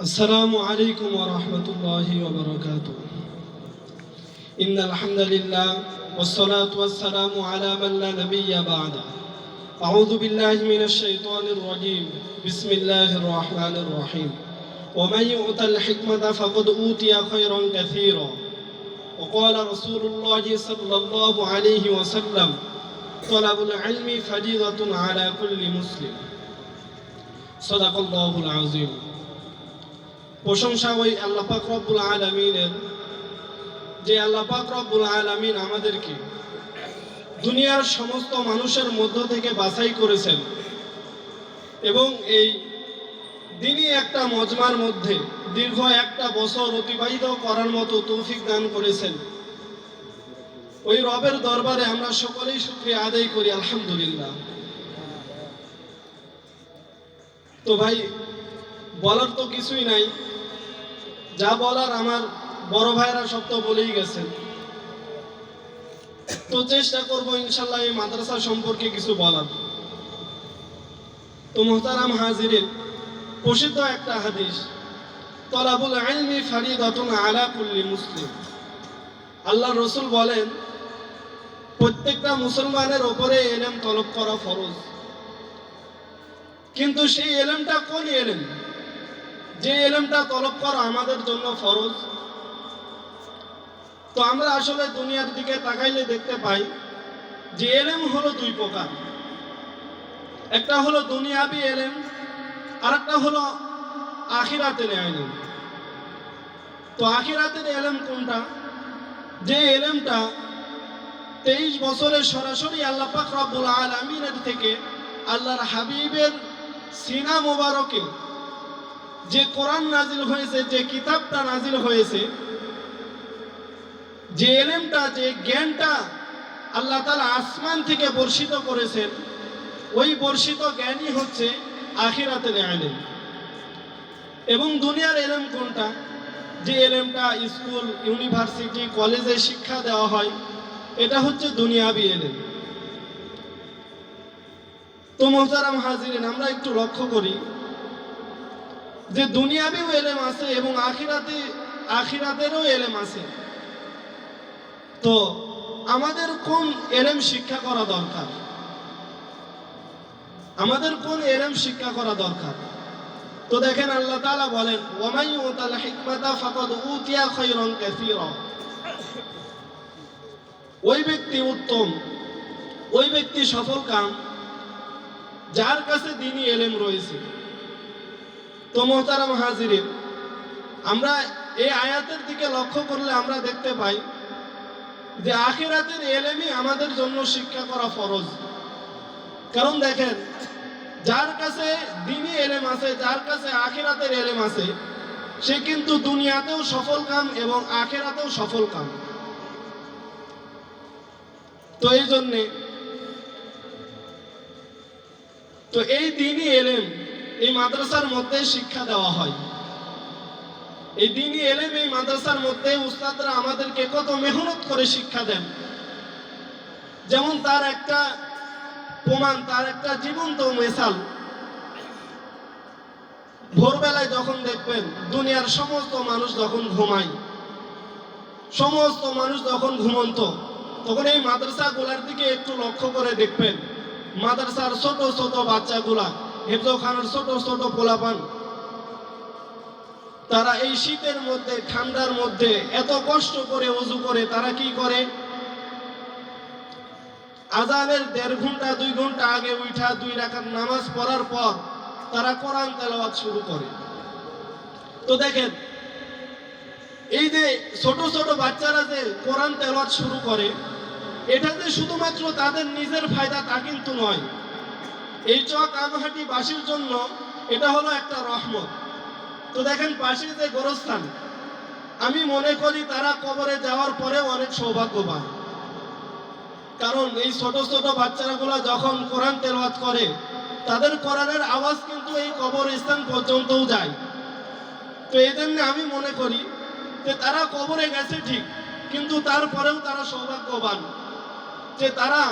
السلام عليكم ورحمة الله وبركاته. إن الحمد لله والصلاة والسلام على من لا نبي بعده. أعوذ بالله من الشيطان الرجيم. بسم الله الرحمن الرحيم. ومن يؤت الحكمة فقد أوتي خيرا كثيرا. وقال رسول الله صلى الله عليه وسلم طلب العلم فريضة على كل مسلم. صدق الله العظيم. প্রশংসা ওই আল্লাহ পাক রব্বুল আলমিনের যে আল্লাহ পাক রব্বুল আলমিন আমাদেরকে দুনিয়ার সমস্ত মানুষের মধ্য থেকে বাছাই করেছেন এবং এই দিনই একটা মজমার মধ্যে দীর্ঘ একটা বছর অতিবাহিত করার মতো তৌফিক দান করেছেন। ওই রবের দরবারে আমরা সকলেই শুক্রিয়া আদায় করি, আলহামদুলিল্লাহ। তো ভাই বলার তো কিছুই নাই। যা বলার আমার বড় ভাইরা সব তো বলেই গেছেন তো চেষ্টা করব ইনশাল্লাহ এই মাদ্রাসা সম্পর্কে কিছু বলার। তো মোহতারাম হাজিরিন প্রসিদ্ধ একটা হাদিস, তলাবুল আইলমি ফারিদাতুন আলা কুল্লি মুসলিম। আল্লাহ রসুল বলেন, প্রত্যেকটা মুসলমানের ওপরে এলেম তলব করা ফরজ। কিন্তু সেই এলেমটা কোন এলেম? যে এলেমটা তলব করা আমাদের জন্য ফরজ। তো আমরা আসলে দুনিয়ার দিকে তাকাইলে দেখতে পাই যে এলেম হলো দুই প্রকার। একটা হলো দুনিয়াবি এলেম আর একটা হলো আখিরাতের এলেম। তো আখিরাতের এলেম কোনটা? যে এলেমটা তেইশ বছরের সরাসরি আল্লাহ পাক রব্বুল আলমিনের থেকে আল্লাহর হাবিবের সিনা মোবারকে যে কোরআন নাজিল হয়েছে, যে কিতাবটা নাজিল হয়েছে, যে এলেমটা, যে জ্ঞানটা আল্লাহ তালা আসমান থেকে বর্ষিত করেছেন, ওই বর্ষিত জ্ঞানই হচ্ছে আখিরাতের এলেম। এবং দুনিয়ার এলেম কোনটা? যে এলেমটা স্কুল, ইউনিভার্সিটি, কলেজে শিক্ষা দেওয়া হয়, এটা হচ্ছে দুনিয়াবি এলেম। তো মোহতারাম হাজিরেন, আমরা একটু লক্ষ্য করি যে দুনিয়াবিও এলেম আছে এবং আখিরাতে, আখিরাতেরও এলেম আছে। তো আমাদের কোন এলেম শিক্ষা করা দরকার? আমাদের কোন এলেম শিক্ষা করা দরকার? তো দেখেন আল্লাহ তাআলা বলেন, ওয়ামাই ইউতাল হিকমাতা ফাকাদ উতিয়া খায়রান কাসীরা। ওই ব্যক্তি উত্তম, ওই ব্যক্তি সফল কাম, যার কাছে দিনই এলেম রয়েছে। তো মোহতারাম হাজিরিন, আমরা এই আয়াতের দিকে লক্ষ্য করলে আমরা দেখতে পাই যে আখিরাতের এলেমই আমাদের জন্য শিক্ষা করা ফরজ। কারণ দেখেন, যার কাছে দিনই এলেম আছে, যার কাছে আখিরাতের এলেম আছে, সে কিন্তু দুনিয়াতেও সফল কাম এবং আখেরাতেও সফল কাম। তো এই জন্যে, তো এই দিনই এলেম এই মাদ্রাসার মধ্যে শিক্ষা দেওয়া হয়। এই দিনই এলেম এই মাদ্রাসার মধ্যে উস্তাদরা আমাদেরকে কত মেহনত করে শিক্ষা দেন। যেমন তার একটা প্রমাণ, তার একটা জীবন্ত মেশাল ভোরবেলায় যখন দেখবেন দুনিয়ার সমস্ত মানুষ যখন ঘুমায়, সমস্ত মানুষ যখন ঘুমন্ত, তখন এই মাদ্রাসাগুলার দিকে একটু লক্ষ্য করে দেখবেন। মাদ্রাসার ছোট ছোট বাচ্চাগুলা হেফজখানার ছোট ছোট পোলাপান। তারা এই শীতের মধ্যে, ঠান্ডার মধ্যে এত কষ্ট করে উজু করে, তারা কি করে? আজানের দেড় ঘণ্টা, দুই ঘণ্টা আগে উঠা দুই রাখার নামাজ পড়ার পর তারা কোরআন তেলাওয়াত শুরু করে। তো দেখেন, এই যে ছোট ছোট বাচ্চারা যে কোরআন তেলাওয়াত শুরু করে, এটা যে শুধুমাত্র তাদের নিজের ফায়দা তা কিন্তু নয়। এই চক আমহাটি বাসীর জন্য এটা হলো একটা রহমত। তো দেখেন পাশে যে গোরস্থান, আমি মনে করি তারা কবরে যাওয়ার পরেও অনেক সৌভাগ্যবান। কারণ এই ছোট ছোট বাচ্চাগুলা যখন কোরআন তেলওয়াত করে, তাদের কোরআনের আওয়াজ কিন্তু এই কবর স্থান পর্যন্তও যায়। তো এই জন্য আমি মনে করি যে তারা কবরে গেছে ঠিক, কিন্তু তারপরেও তারা সৌভাগ্যবান যে তারা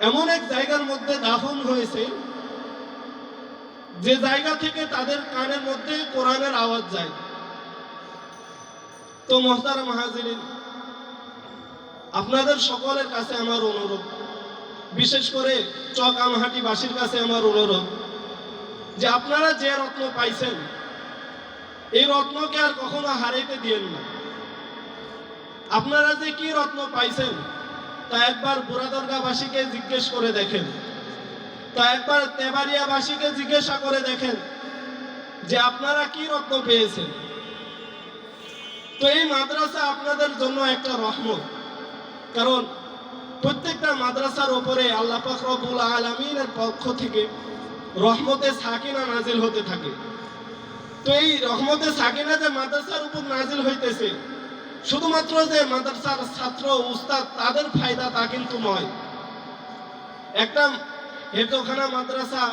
এমন এক জায়গার মধ্যে দাফন হয়েছে, যে জায়গা থেকে তাদের কানের মধ্যে কোরআনের আওয়াজ যায়। তো মহতারা মাহাজিরিন, আপনাদের সকলের কাছে আমার অনুরোধ, বিশেষ করে চক আমহাটিবাসীর কাছে আমার অনুরোধ, যে আপনারা যে রত্ন পাইছেন, এই রত্নকে আর কখনো হারাইতে দিয়েন না। আপনারা যে কি রত্ন পাইছেন তা একবার বুড়াদরগাবাসীকে জিজ্ঞেস করে দেখেন। তা একবার তেবাড়িয়াবাসীকে জিজ্ঞাসা করে দেখেন যে আপনারা কি রত্ন পেয়েছেন? তো এই মাদ্রাসা আপনাদের জন্য একটা রহমত। কারণ প্রত্যেকটা মাদ্রাসার ওপরে আল্লাহ পাক রব্বুল আলমিনের পক্ষ থেকে রহমতে সাকিনা নাজিল হতে থাকে। তো এই রহমতে সাকিনা যে মাদ্রাসার উপর নাজিল হইতেছে শুধুমাত্র যে মাদ্রাসার ছাত্র, উস্তাদ, তাদের ফায়দা তা কিন্তু নয়। একটা হেতোখানা মাদ্রাসা,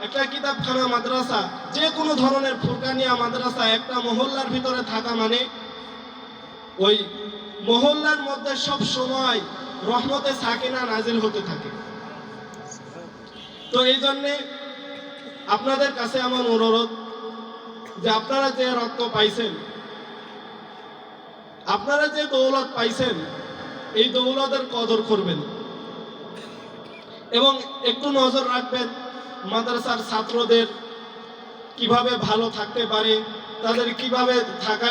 একটা কিতাবখানা মাদ্রাসা, যে কোনো ধরনের ফুরকানিয়া মাদ্রাসা, একটা মহল্লার ভিতরে থাকা মানে ওই মহল্লার মধ্যে সব সময় রহমতে সাকিনা নাজিল হতে থাকে। তো এই জন্যে আপনাদের কাছে আমার অনুরোধ যে আপনারা যে রত্ন পাইছেন আপনারা যে দৌলত পাইছেন, এই দৌলতের কদর করবেন। এবং একটু নজর রাখবেন, মাদ্রাসার ছাত্রদের কীভাবে ভালো থাকতে পারে, তাদের কীভাবে থাকা,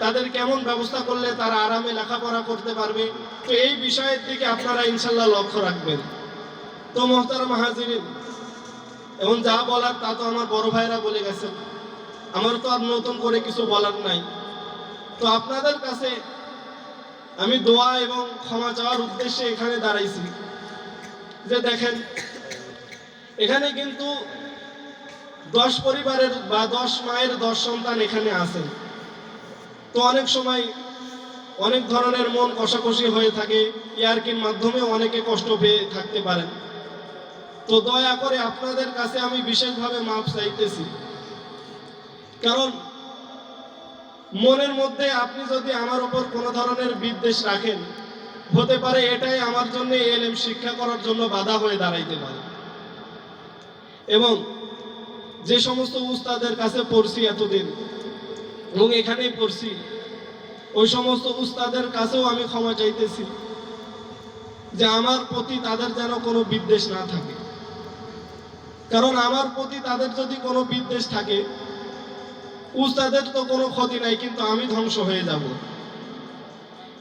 তাদের কেমন ব্যবস্থা করলে তারা আরামে লেখাপড়া করতে পারবে। তো এই বিষয়ের দিকে আপনারা ইনশাল্লাহ লক্ষ্য রাখবেন। তো মোহতারাম হাজিরিন এবং যা বলার তা তো আমার বড় ভাইরা বলে গেছেন। আমার তো আর নতুন করে কিছু বলার নাই। তো আপনাদের কাছে আমি দোয়া এবং ক্ষমা চাওয়ার উদ্দেশ্যে এখানে দাঁড়াইছি। যে দেখেন, এখানে কিন্তু দশ পরিবারের বা দশ মায়ের দশ সন্তান এখানে আছেন তো অনেক সময় অনেক ধরনের মন কষাকষি হয়ে থাকে, ইয়ার্কির মাধ্যমে অনেকে কষ্ট পেয়ে থাকতে পারেন। তো দয়া করে আপনাদের কাছে আমি বিশেষভাবে মাপ চাইতেছি। কারণ মনের মধ্যে আপনি যদি আমার ওপর কোনো ধরনের বিদ্বেষ রাখেন, হতে পারে এটাই আমার জন্য এলএম শিক্ষা করার জন্য বাধা হয়ে দাঁড়াইতে পারে। এবং যে সমস্ত উস্তাদের কাছে পড়ছি এতদিন, এবং এখানেই পড়ছি, ওই সমস্ত উস্তাদের কাছেও আমি ক্ষমা চাইতেছি যে আমার প্রতি তাদের যেন কোনো বিদ্বেষ না থাকে। কারণ আমার প্রতি তাদের যদি কোনো বিদ্বেষ থাকে উস্তাদের তো কোনো ক্ষতি নাই, কিন্তু আমি ধ্বংস হয়ে যাব।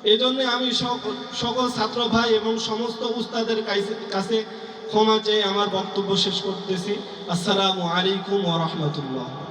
এই জন্য আমি সক- সকল ছাত্র ভাই এবং সমস্ত উস্তাদের কাছে ক্ষমা চেয়ে আমার বক্তব্য শেষ করতেছি। আসসালামু আলাইকুম ওয়া রাহমাতুল্লাহ।